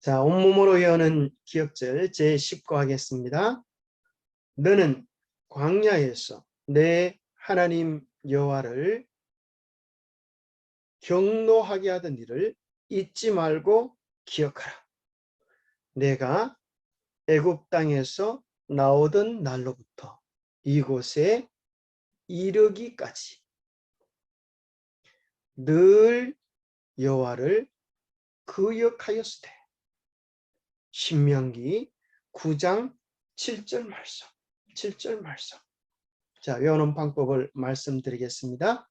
자, 온몸으로 외우는 기억절 제10거 하겠습니다. 너는 광야에서 내 하나님 여호와를 경노하게 하던 일을 잊지 말고 기억하라. 내가 애굽 땅에서 나오던 날로부터 이곳에 이르기까지 늘 여호와를 그역하였으되 신명기 9장 7절 말씀 7절 말씀. 자 외우는 방법을 말씀드리겠습니다.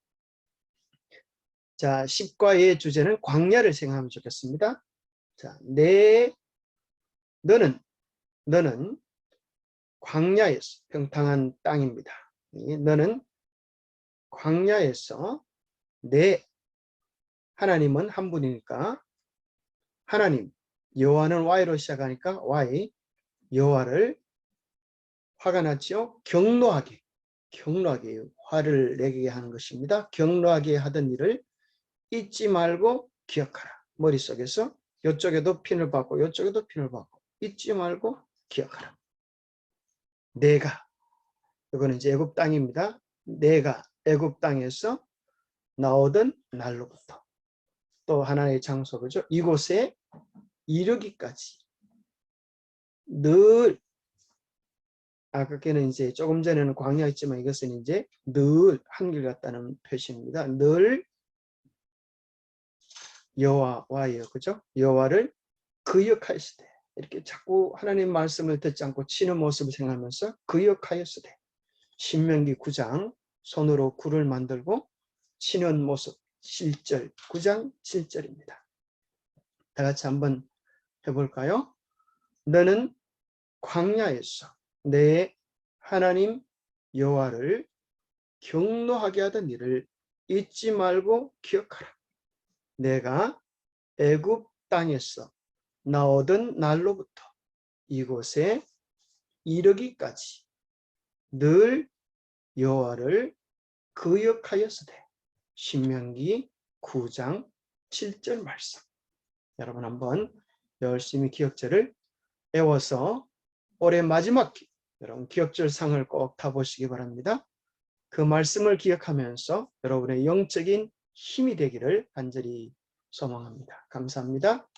자 10과 의 주제는 광야를 생각하면 좋겠습니다. 자내 너는 너는 광야에서 평탄한 땅입니다. 너는 광야에서 내 하나님은 한 분이니까 하나님 여호와는 Y로 시작하니까 Y 여호와를 화가 났지요. 경노하게 경노하게 화를 내게 하는 것입니다. 경노하게 하던 일을 잊지 말고 기억하라. 머릿속에서 이쪽에도 핀을 받고 이쪽에도 핀을 받고 잊지 말고 기억하라. 내가 이거는 이제 애굽 땅입니다. 내가 애굽 땅에서 나오던 날로부터 또 하나의 장소 그죠? 이곳에 이르기까지 늘 아까께는 이제 조금 전에는 광야였지만 이것은 이제 늘 한결 같다는 표시입니다. 늘 여호와와요, 그죠? 여호와를 그역하였으되 이렇게 자꾸 하나님 말씀을 듣지 않고 치는 모습을 생각하면서 그역하였으되 신명기 9장 손으로 굴을 만들고 치는 모습 7절 9장 7절입니다. 다 같이 한번 해볼까요? 너는 광야에서 내 하나님 여호와를 경노하게 하던 일을 잊지 말고 기억하라. 내가 애굽 땅에서 나오던 날로부터 이곳에 이르기까지 늘 여호와를 그역하였으되 신명기 9장 7절 말씀 여러분 한번 열심히 기억절을 외워서 올해 마지막 여러분 기억절상을 꼭 타보시기 바랍니다. 그 말씀을 기억하면서 여러분의 영적인 힘이 되기를 간절히 소망합니다. 감사합니다.